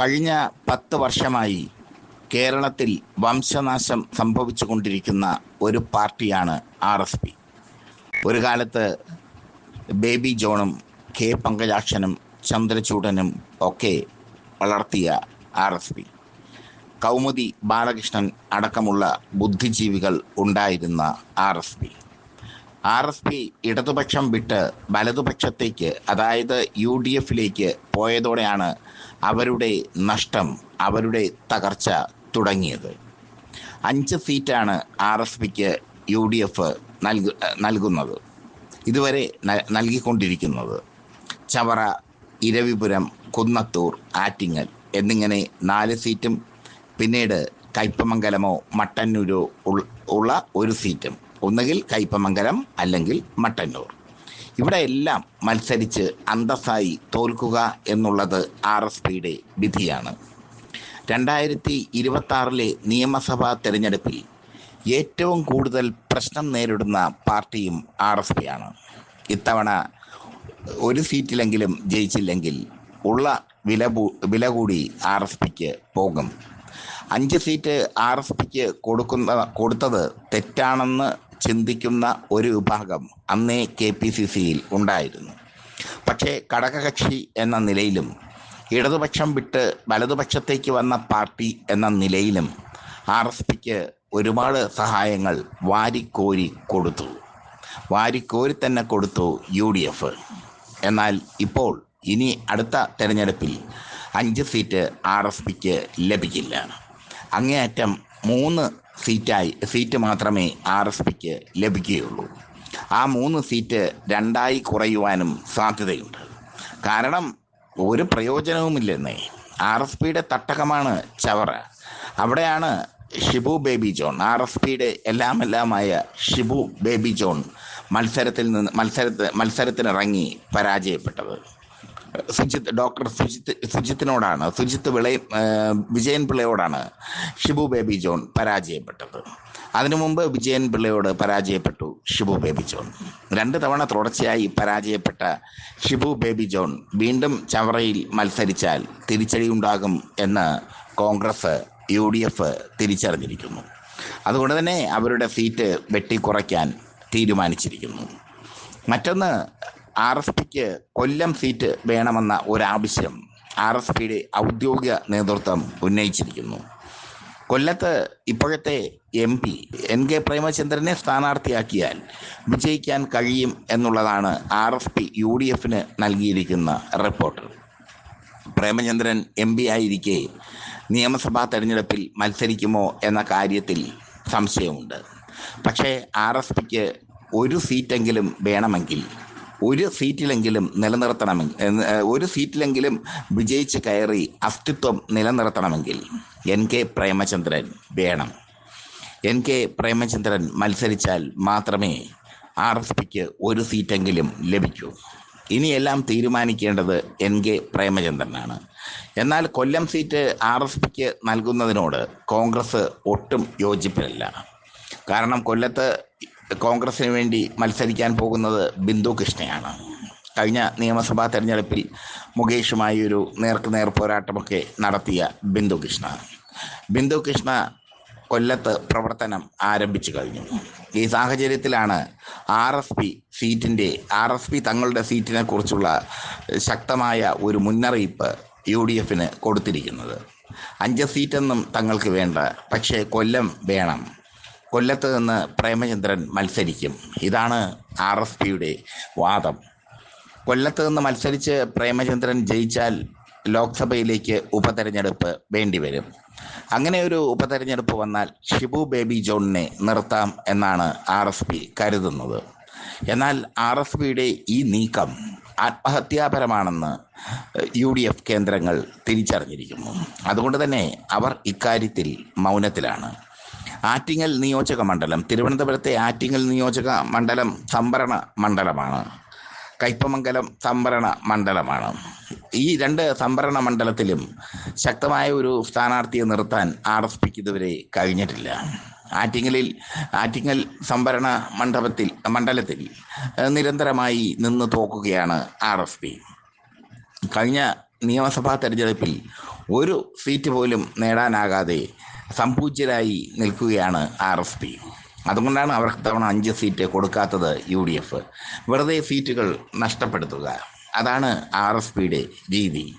കഴിഞ്ഞ പത്ത് വർഷമായി കേരളത്തിൽ വംശനാശം സംഭവിച്ചു കൊണ്ടിരിക്കുന്ന ഒരു പാർട്ടിയാണ് ആർ എസ് പി. ഒരു കാലത്ത് ബേബി ജോണും കെ പങ്കജാക്ഷനും ചന്ദ്രചൂഡനും ഒക്കെ വളർത്തിയ R S P. Kaumudi Balakrishnan അടക്കമുള്ള ബുദ്ധിജീവികൾ ഉണ്ടായിരുന്ന R S P. R S P ഇടതുപക്ഷം വിട്ട് വലതുപക്ഷത്തേക്ക് അതായത് യു ഡി എഫിലേക്ക് പോയതോടെയാണ് അവരുടെ നഷ്ടം അവരുടെ തകർച്ച തുടങ്ങിയത്. അഞ്ച് സീറ്റാണ് ആർ എസ് പിക്ക് യു ഡി എഫ് നൽകു നൽകുന്നത്. ഇതുവരെ നൽകിക്കൊണ്ടിരിക്കുന്നത് ചവറ ഇരവിപുരം കുന്നത്തൂർ ആറ്റിങ്ങൽ എന്നിങ്ങനെ നാല് സീറ്റും പിന്നീട് കയ്പമംഗലമോ മട്ടന്നൂരോ ഉള്ള ഒരു സീറ്റും. ഒന്നുകിൽ കയ്പമംഗലം അല്ലെങ്കിൽ മട്ടന്നൂർ. ഇവിടെ എല്ലാം മത്സരിച്ച് അന്തസ്സായി തോൽക്കുക എന്നുള്ളത് ആർ എസ് പിയുടെ വിധിയാണ്. രണ്ടായിരത്തി ഇരുപത്തി ആറിലെ നിയമസഭാ തെരഞ്ഞെടുപ്പിൽ ഏറ്റവും കൂടുതൽ പ്രശ്നം നേരിടുന്ന പാർട്ടിയും ആർ എസ് പി ആണ് ഇത്തവണ ഒരു സീറ്റിലെങ്കിലും ജയിച്ചില്ലെങ്കിൽ ഉള്ള വില വില കൂടി ആർ എസ് പിക്ക് പോകും. അഞ്ച് സീറ്റ് ആർ എസ് പിക്ക് കൊടുക്കുന്ന കൊടുത്തത് തെറ്റാണെന്ന് ചിന്തിക്കുന്ന ഒരു വിഭാഗം അന്നേ കെ പി സി സിയിൽ ഉണ്ടായിരുന്നു. പക്ഷേ ഘടകകക്ഷി എന്ന നിലയിലും ഇടതുപക്ഷം വിട്ട് വലതുപക്ഷത്തേക്ക് വന്ന പാർട്ടി എന്ന നിലയിലും ആർ എസ് പിക്ക് ഒരുപാട് സഹായങ്ങൾ വാരിക്കോരി കൊടുത്തു. വാരിക്കോരി തന്നെ കൊടുത്തു യു ഡി എഫ്. എന്നാൽ ഇപ്പോൾ ഇനി അടുത്ത തെരഞ്ഞെടുപ്പിൽ അഞ്ച് സീറ്റ് ആർ എസ് പിക്ക് ലഭിക്കില്ല. അങ്ങേയറ്റം മൂന്ന് സീറ്റായി സീറ്റ് മാത്രമേ ആർ എസ് പിക്ക് ലഭിക്കുകയുള്ളൂ. ആ മൂന്ന് സീറ്റ് രണ്ടായി കുറയുവാനും സാധ്യതയുണ്ട്. കാരണം ഒരു പ്രയോജനവുമില്ലെന്നേ. ആർ എസ് പിയുടെ തട്ടകമാണ് ചവറ. അവിടെയാണ് ഷിബു ബേബി ജോൺ ആർ എസ് പിയുടെ എല്ലാം എല്ലാമായ ഷിബു ബേബി ജോൺ മത്സരത്തിൽ നിന്ന് മത്സരത്ത് മത്സരത്തിനിറങ്ങി പരാജയപ്പെട്ടത്. സുജിത്ത് ഡോക്ടർ സുജിത്ത് സുജിത്തിനോടാണ് സുജിത്ത് വിളയ വിജയൻ പിള്ളയോടാണ് ഷിബു ബേബി ജോൺ പരാജയപ്പെട്ടത്. അതിനു മുമ്പ് വിജയൻ പിള്ളയോട് പരാജയപ്പെട്ടു ഷിബു ബേബി ജോൺ. രണ്ട് തവണ തുടർച്ചയായി പരാജയപ്പെട്ട ഷിബു ബേബി ജോൺ വീണ്ടും ചവറയിൽ മത്സരിച്ചാൽ തിരിച്ചടിയുണ്ടാകും എന്ന് കോൺഗ്രസ് യു ഡി എഫ് തിരിച്ചറിഞ്ഞിരിക്കുന്നു. അതുകൊണ്ട് തന്നെ അവരുടെ സീറ്റ് വെട്ടിക്കുറയ്ക്കാൻ തീരുമാനിച്ചിരിക്കുന്നു. മറ്റൊന്ന് ആർ എസ് പിക്ക് കൊല്ലം സീറ്റ് വേണമെന്ന ഒരാവശ്യം ആർ എസ് പിയുടെ ഔദ്യോഗിക നേതൃത്വം ഉന്നയിച്ചിരിക്കുന്നു. കൊല്ലത്ത് ഇപ്പോഴത്തെ എം പി എൻ കെ പ്രേമചന്ദ്രനെ സ്ഥാനാർത്ഥിയാക്കിയാൽ വിജയിക്കാൻ കഴിയും എന്നുള്ളതാണ് R S P U D എഫിന് നൽകിയിരിക്കുന്ന റിപ്പോർട്ട്. പ്രേമചന്ദ്രൻ എം പി ആയിരിക്കെ നിയമസഭാ തെരഞ്ഞെടുപ്പിൽ മത്സരിക്കുമോ എന്ന കാര്യത്തിൽ സംശയമുണ്ട്. പക്ഷേ ആർ എസ് പിക്ക് ഒരു സീറ്റെങ്കിലും വേണമെങ്കിൽ ഒരു സീറ്റിലെങ്കിലും നിലനിർത്തണമെങ്കിൽ ഒരു സീറ്റിലെങ്കിലും വിജയിച്ച് കയറി അസ്തിത്വം നിലനിർത്തണമെങ്കിൽ എൻ കെ പ്രേമചന്ദ്രൻ വേണം. എൻ കെ പ്രേമചന്ദ്രൻ മത്സരിച്ചാൽ മാത്രമേ ആർ എസ് പിക്ക് ഒരു സീറ്റെങ്കിലും ലഭിക്കൂ. ഇനിയെല്ലാം തീരുമാനിക്കേണ്ടത് എൻ കെ പ്രേമചന്ദ്രനാണ്. എന്നാൽ കൊല്ലം സീറ്റ് ആർ എസ് പിക്ക് നൽകുന്നതിനോട് കോൺഗ്രസ് ഒട്ടും യോജിപ്പില്ല കാരണം കൊല്ലത്ത് കോൺഗ്രസിന് വേണ്ടി മത്സരിക്കാൻ പോകുന്നത് ബിന്ദു കൃഷ്ണയാണ്. കഴിഞ്ഞ നിയമസഭാ തെരഞ്ഞെടുപ്പിൽ മുകേഷുമായി ഒരു നേർക്ക് നേർ പോരാട്ടമൊക്കെ നടത്തിയ ബിന്ദു കൃഷ്ണ. ബിന്ദു കൃഷ്ണ കൊല്ലത്ത് പ്രവർത്തനം ആരംഭിച്ചു കഴിഞ്ഞു. ഈ സാഹചര്യത്തിലാണ് ആർ എസ് പി സീറ്റിന്റെ ആർ എസ് പി തങ്ങളുടെ സീറ്റിനെ കുറിച്ചുള്ള ശക്തമായ ഒരു മുന്നറിയിപ്പ് യു ഡി എഫിന് കൊടുത്തിരിക്കുന്നത്. അഞ്ച് സീറ്റൊന്നും തങ്ങൾക്ക് വേണ്ട പക്ഷേ കൊല്ലം വേണം. കൊല്ലത്ത് നിന്ന് പ്രേമചന്ദ്രൻ മത്സരിക്കും. ഇതാണ് ആർ എസ് പിയുടെ വാദം. കൊല്ലത്ത് നിന്ന് മത്സരിച്ച് പ്രേമചന്ദ്രൻ ജയിച്ചാൽ ലോക്സഭയിലേക്ക് ഉപതെരഞ്ഞെടുപ്പ് വേണ്ടിവരും. അങ്ങനെ ഒരു ഉപതെരഞ്ഞെടുപ്പ് വന്നാൽ ഷിബു ബേബി ജോണിനെ നിർത്താം എന്നാണ് ആർ എസ് പി കരുതുന്നത്. എന്നാൽ ആർ എസ് പിയുടെ ഈ നീക്കം ആത്മഹത്യാപരമാണെന്ന് യു ഡി എഫ് കേന്ദ്രങ്ങൾ തിരിച്ചറിഞ്ഞിരിക്കുന്നു. അതുകൊണ്ട് തന്നെ അവർ ഇക്കാര്യത്തിൽ മൗനത്തിലാണ്. ആറ്റിങ്ങൽ നിയോജക മണ്ഡലം. തിരുവനന്തപുരത്തെ ആറ്റിങ്ങൽ നിയോജക മണ്ഡലം സംവരണ മണ്ഡലമാണ്. കയ്പമംഗലം സംവരണ മണ്ഡലമാണ്. ഈ രണ്ട് സംവരണ മണ്ഡലത്തിലും ശക്തമായ ഒരു സ്ഥാനാർത്ഥിയെ നിർത്താൻ ആർ എസ് പിക്ക് ഇതുവരെ കഴിഞ്ഞിട്ടില്ല. ആറ്റിങ്ങലിൽ ആറ്റിങ്ങൽ സംവരണ മണ്ഡപത്തിൽ മണ്ഡലത്തിൽ നിരന്തരമായി നിന്ന് തോക്കുകയാണ് ആർ എസ് പി. കഴിഞ്ഞ നിയമസഭാ തെരഞ്ഞെടുപ്പിൽ ഒരു സീറ്റ് പോലും നേടാനാകാതെ സംപൂജ്യരായി നിൽക്കുകയാണ് ആർ എസ് പി. അതുകൊണ്ടാണ് അവർക്ക് തവണ അഞ്ച് സീറ്റ് കൊടുക്കാത്തത് യു ഡി എഫ്. വെറുതെ സീറ്റുകൾ നഷ്ടപ്പെടുത്തുക. അതാണ് ആർ എസ് പിയുടെ രീതി.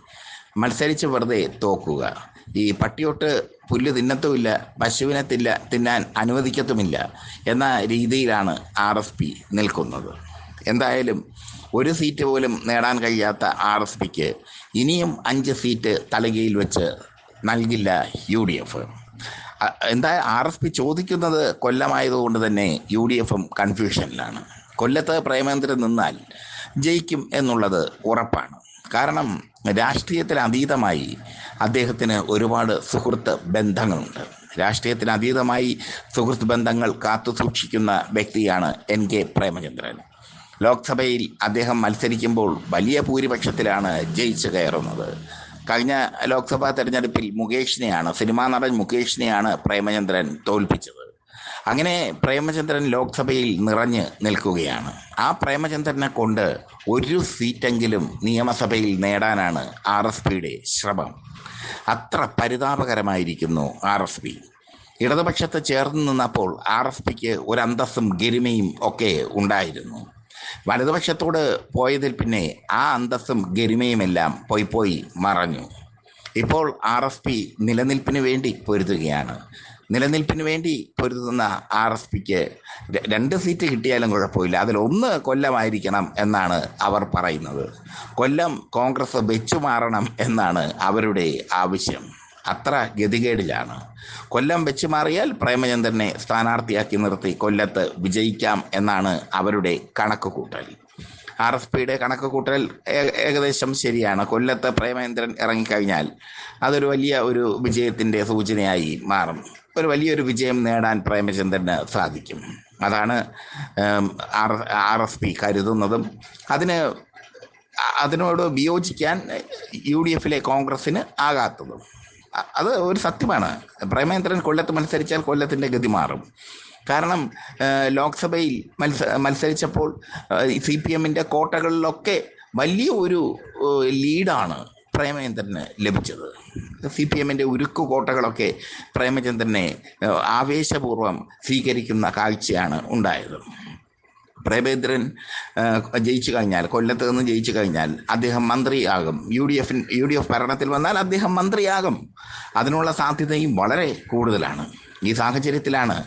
മത്സരിച്ച് വെറുതെ തോക്കുക. ഈ പട്ടിയൊട്ട് പുല്ല് തിന്നത്തുമില്ല പശുവിനെ തില്ല തിന്നാൻ അനുവദിക്കത്തുമില്ല എന്ന രീതിയിലാണ് ആർ എസ് പി നിൽക്കുന്നത്. എന്തായാലും ഒരു സീറ്റ് പോലും നേടാൻ കഴിയാത്ത ആർ എസ് പിക്ക് ഇനിയും അഞ്ച് സീറ്റ് തലകയിൽ വെച്ച് നൽകില്ല യു ഡി എഫ്. എന്താ ആർ എസ് പി ചോദിക്കുന്നത് കൊല്ലമായതുകൊണ്ട് തന്നെ യു ഡി എഫും കൺഫ്യൂഷനിലാണ്. കൊല്ലത്ത് പ്രേമേന്ദ്രൻ നിന്നാൽ ജയിക്കും എന്നുള്ളത് ഉറപ്പാണ്. കാരണം രാഷ്ട്രീയത്തിന് അതീതമായി അദ്ദേഹത്തിന് ഒരുപാട് സുഹൃത്ത് ബന്ധങ്ങളുണ്ട്. രാഷ്ട്രീയത്തിന് അതീതമായി സുഹൃത്ത് ബന്ധങ്ങൾ കാത്തു സൂക്ഷിക്കുന്ന വ്യക്തിയാണ് എൻ കെ പ്രേമചന്ദ്രൻ. ലോക്സഭയിൽ അദ്ദേഹം മത്സരിക്കുമ്പോൾ വലിയ ഭൂരിപക്ഷത്തിലാണ് ജയിച്ചു കയറുന്നത്. കഴിഞ്ഞ ലോക്സഭാ തെരഞ്ഞെടുപ്പിൽ മുകേഷിനെയാണ് സിനിമാ നടൻ മുകേഷിനെയാണ് പ്രേമചന്ദ്രൻ തോൽപ്പിച്ചത്. അങ്ങനെ പ്രേമചന്ദ്രൻ ലോക്സഭയിൽ നിറഞ്ഞ് നിൽക്കുകയാണ്. ആ പ്രേമചന്ദ്രനെ കൊണ്ട് ഒരു സീറ്റെങ്കിലും നിയമസഭയിൽ നേടാനാണ് ആർ എസ് പിയുടെ ശ്രമം. അത്ര പരിതാപകരമായിരിക്കുന്നു ആർ എസ് പി. ഇടതുപക്ഷത്ത് ചേർന്ന് നിന്നപ്പോൾ ആർ എസ് പിക്ക് ഒരു അന്തസ്സും ഗരിമയും ഒക്കെ ഉണ്ടായിരുന്നു. വലതുപക്ഷത്തോട് പോയതിൽ പിന്നെ ആ അന്തസ്സും ഗരിമയുമെല്ലാം പോയി പോയി മറഞ്ഞു. ഇപ്പോൾ ആർ എസ് പി നിലനിൽപ്പിന് വേണ്ടി പൊരുതുകയാണ്. നിലനിൽപ്പിന് വേണ്ടി പൊരുതുന്ന ആർ എസ് പിക്ക് രണ്ട് സീറ്റ് കിട്ടിയാലും കുഴപ്പമില്ല. അതിൽ ഒന്ന് കൊല്ലമായിരിക്കണം എന്നാണ് അവർ പറയുന്നത്. കൊല്ലം കോൺഗ്രസ് വെച്ചു മാറണം എന്നാണ് അവരുടെ ആവശ്യം. അത്ര ഗതികേടിലാണ്. കൊല്ലം വെച്ച് മാറിയാൽ പ്രേമചന്ദ്രനെ സ്ഥാനാർത്ഥിയാക്കി നിർത്തി കൊല്ലത്ത് വിജയിക്കാം എന്നാണ് അവരുടെ കണക്ക് കൂട്ടൽ ആർ എസ് പിയുടെ കണക്ക് കൂട്ടൽ ഏകദേശം ശരിയാണ്. കൊല്ലത്ത് പ്രേമേന്ദ്രൻ ഇറങ്ങിക്കഴിഞ്ഞാൽ അതൊരു വലിയ ഒരു വിജയത്തിന്റെ സൂചനയായി മാറും. ഒരു വലിയൊരു വിജയം നേടാൻ പ്രേമചന്ദ്രന് സാധിക്കും. അതാണ് ആർ ആർ എസ് പി കരുതുന്നതും അതിന് അതിനോട് വിയോജിക്കാൻ യു ഡി എഫിലെ കോൺഗ്രസ്സിന് ആകാത്തതും. അത് ഒരു സത്യമാണ്. പ്രേമേന്ദ്രൻ കൊല്ലത്ത് മത്സരിച്ചാൽ കൊല്ലത്തിന്റെ ഗതി മാറും. കാരണം ലോക്സഭയിൽ മത്സ മത്സരിച്ചപ്പോൾ സി പി എമ്മിന്റെ കോട്ടകളിലൊക്കെ വലിയ ഒരു ലീഡാണ് പ്രേമചന്ദ്രന് ലഭിച്ചത്. സി പി എമ്മിന്റെ ഉരുക്കു കോട്ടകളൊക്കെ പ്രേമചന്ദ്രനെ ആവേശപൂർവം സ്വീകരിക്കുന്ന കാഴ്ചയാണ് ഉണ്ടായത്. പ്രേമേന്ദ്രൻ ജയിച്ചു കഴിഞ്ഞാൽ കൊല്ലത്ത് നിന്ന് ജയിച്ചു കഴിഞ്ഞാൽ അദ്ദേഹം മന്ത്രിയാകും. യു ഡി എഫിൻ യു ഡി എഫ് ഭരണത്തിൽ വന്നാൽ അദ്ദേഹം മന്ത്രിയാകും. അതിനുള്ള സാധ്യതയും വളരെ കൂടുതലാണ്. ഈ സാഹചര്യത്തിലാണ്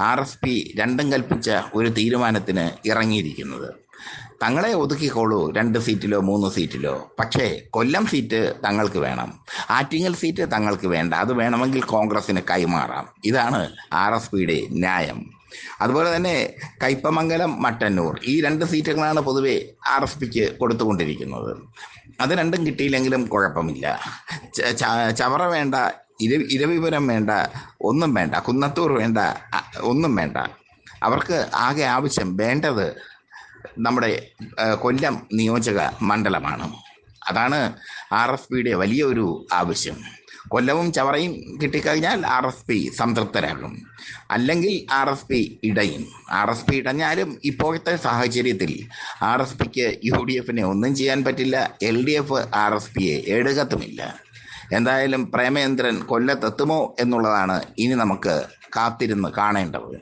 ആർ എസ് പി രണ്ടും കൽപ്പിച്ച ഒരു തീരുമാനത്തിന് ഇറങ്ങിയിരിക്കുന്നത്. തങ്ങളെ ഒതുക്കിക്കോളൂ രണ്ട് സീറ്റിലോ മൂന്ന് സീറ്റിലോ. പക്ഷേ കൊല്ലം സീറ്റ് തങ്ങൾക്ക് വേണം. ആറ്റിങ്ങൽ സീറ്റ് തങ്ങൾക്ക് വേണ്ട. അത് വേണമെങ്കിൽ കോൺഗ്രസിന് കൈമാറാം. ഇതാണ് ആർ എസ് പിയുടെ ന്യായം. അതുപോലെ തന്നെ കയ്പമംഗലം മട്ടന്നൂർ ഈ രണ്ട് സീറ്റുകളാണ് പൊതുവെ ആർ എസ് പിക്ക് കൊടുത്തുകൊണ്ടിരിക്കുന്നത്. അത് രണ്ടും കിട്ടിയില്ലെങ്കിലും കുഴപ്പമില്ല. ചവറ വേണ്ട ഇര ഇരവിപുരം വേണ്ട ഒന്നും വേണ്ട കുന്നത്തൂർ വേണ്ട ഒന്നും വേണ്ട. അവർക്ക് ആകെ ആവശ്യം വേണ്ടത് നമ്മുടെ കൊല്ലം നിയോജക മണ്ഡലമാണ്. അതാണ് ആർ എസ് പിയുടെ വലിയൊരു ആവശ്യം. കൊല്ലവും ചവറയും കിട്ടിക്കഴിഞ്ഞാൽ ആർ എസ് പി സംതൃപ്തരാകും. അല്ലെങ്കിൽ ആർ എസ് പി ഇടയും. ആർ എസ് പി ഇടഞ്ഞാലും ഇപ്പോഴത്തെ സാഹചര്യത്തിൽ ആർ എസ് പിക്ക് യു ഡി എഫിനെ ഒന്നും ചെയ്യാൻ പറ്റില്ല. L D F R S പിയെ എടുക്കത്തുമില്ല. എന്തായാലും പ്രേമേന്ദ്രൻ കൊല്ലത്തെത്തുമോ എന്നുള്ളതാണ് ഇനി നമുക്ക് കാത്തിരുന്ന് കാണേണ്ടത്.